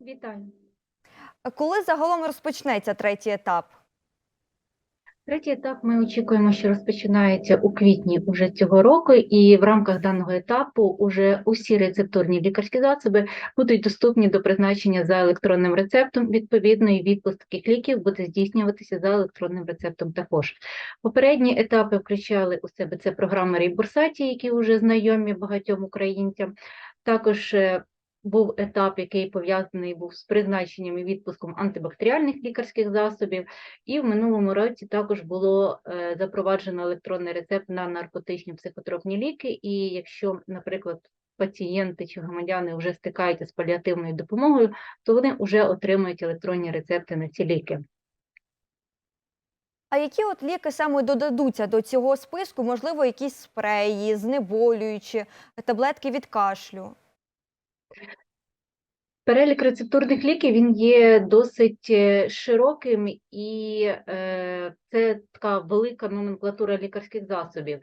Вітаю. Коли загалом розпочнеться третій етап? Третій етап ми очікуємо, що розпочинається у квітні уже цього року, і в рамках даного етапу уже усі рецептурні лікарські засоби будуть доступні до призначення за електронним рецептом. Відповідно, і відпуск таких ліків буде здійснюватися за електронним рецептом також. Попередні етапи включали у себе це програми Рейбурсаті, які вже знайомі багатьом українцям. Також е, був етап, який пов'язаний був з призначенням і відпуском антибактеріальних лікарських засобів. І в минулому році також було е, запроваджено електронний рецепт на наркотичні психотропні ліки. І якщо, наприклад, пацієнти чи громадяни вже стикаються з паліативною допомогою, то вони вже отримують електронні рецепти на ці ліки. А які от ліки саме додадуться до цього списку? Можливо, якісь спреї, знеболюючі, таблетки від кашлю? Перелік рецептурних ліків він є досить е, широким, і е, це така велика номенклатура лікарських засобів.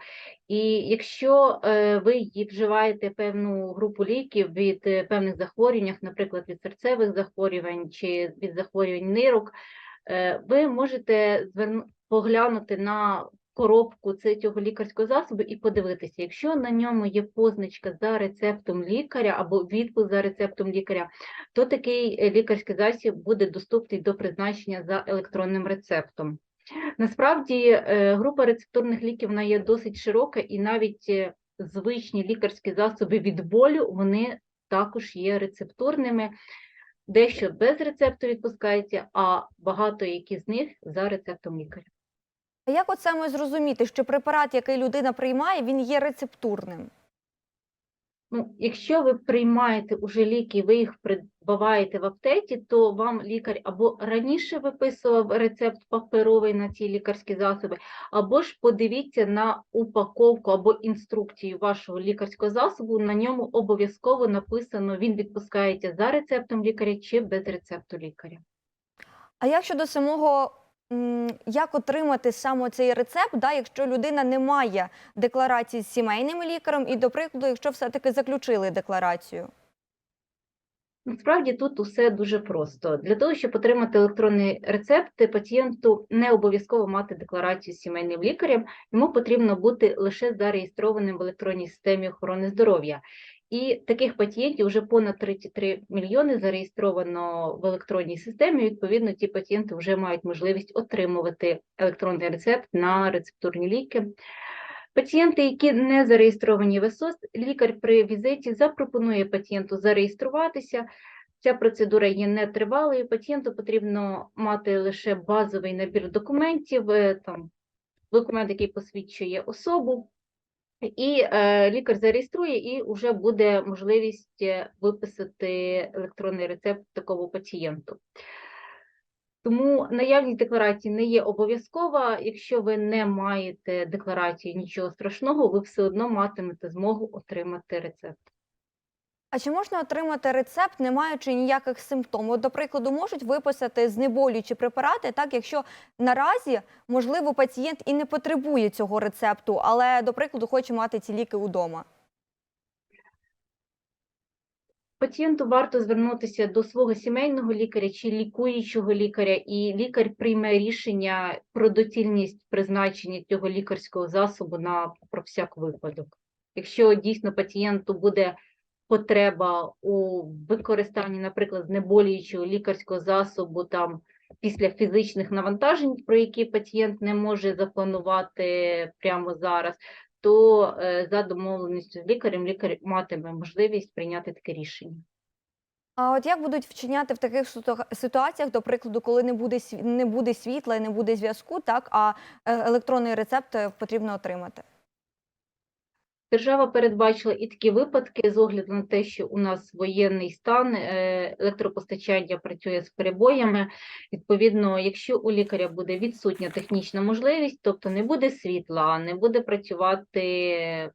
І якщо е, ви вживаєте певну групу ліків від певних захворювань, наприклад, від серцевих захворювань чи від захворювань нирок, ви можете поглянути на коробку цього лікарського засобу і подивитися, якщо на ньому є позначка за рецептом лікаря або відпуск за рецептом лікаря, то такий е, лікарський засіб буде доступний до призначення за електронним рецептом. Насправді е, група рецептурних ліків вона є досить широка, і навіть е, звичні лікарські засоби від болю вони також є рецептурними. Дещо без рецепту відпускається, а багато які з них за рецептом лікаря. А як от саме зрозуміти, що препарат, який людина приймає, він є рецептурним? Ну, якщо ви приймаєте уже ліки, ви їх придбаваєте в аптеці, то вам лікар або раніше виписував рецепт паперовий на ці лікарські засоби, або ж подивіться на упаковку або інструкцію вашого лікарського засобу. На ньому обов'язково написано, він відпускається за рецептом лікаря чи без рецепту лікаря. А як щодо самого, як отримати саме цей рецепт, да, якщо людина не має декларації з сімейним лікарем, і, до прикладу, якщо все-таки заключили декларацію? Насправді тут усе дуже просто. Для того, щоб отримати електронний рецепт, пацієнту не обов'язково мати декларацію з сімейним лікарем, йому потрібно бути лише зареєстрованим в електронній системі охорони здоров'я. І таких пацієнтів вже понад 33 мільйони зареєстровано в електронній системі. Відповідно, ті пацієнти вже мають можливість отримувати електронний рецепт на рецептурні ліки. Пацієнти, які не зареєстровані в ЕСОС, лікар при візиті запропонує пацієнту зареєструватися. Ця процедура є нетривалою. Пацієнту потрібно мати лише базовий набір документів, е, там документ, який посвідчує особу, і е, лікар зареєструє, і вже буде можливість е, виписати електронний рецепт такого пацієнту. Тому наявність декларації не є обов'язкова. Якщо ви не маєте декларації, нічого страшного, ви все одно матимете змогу отримати рецепт. А чи можна отримати рецепт, не маючи ніяких симптомів? До прикладу, можуть виписати знеболюючі препарати, так якщо наразі, можливо, пацієнт і не потребує цього рецепту, але, до прикладу, хоче мати ці ліки вдома. Пацієнту варто звернутися до свого сімейного лікаря чи лікуючого лікаря, і лікар прийме рішення про доцільність призначення цього лікарського засобу на про всяк випадок. Якщо дійсно пацієнту буде потреба у використанні, наприклад, знеболюючого лікарського засобу там після фізичних навантажень, про які пацієнт не може запланувати прямо зараз, то е, за домовленістю з лікарем лікар матиме можливість прийняти таке рішення. А от як будуть вчиняти в таких ситуа- ситуаціях, до прикладу, коли не буде не буде світла і не буде зв'язку, так а е, електронний рецепт е, потрібно отримати? Держава передбачила і такі випадки з огляду на те, що у нас воєнний стан, е, електропостачання працює з перебоями. Відповідно, якщо у лікаря буде відсутня технічна можливість, тобто не буде світла, не буде працювати,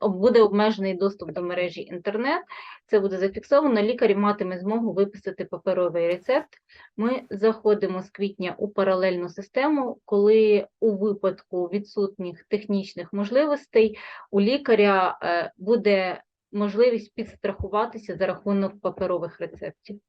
буде обмежений доступ до мережі інтернет, це буде зафіксовано. Лікар матиме змогу виписати паперовий рецепт. Ми заходимо з квітня у паралельну систему, коли у випадку відсутніх технічних можливостей у лікаря е, буде можливість підстрахуватися за рахунок паперових рецептів.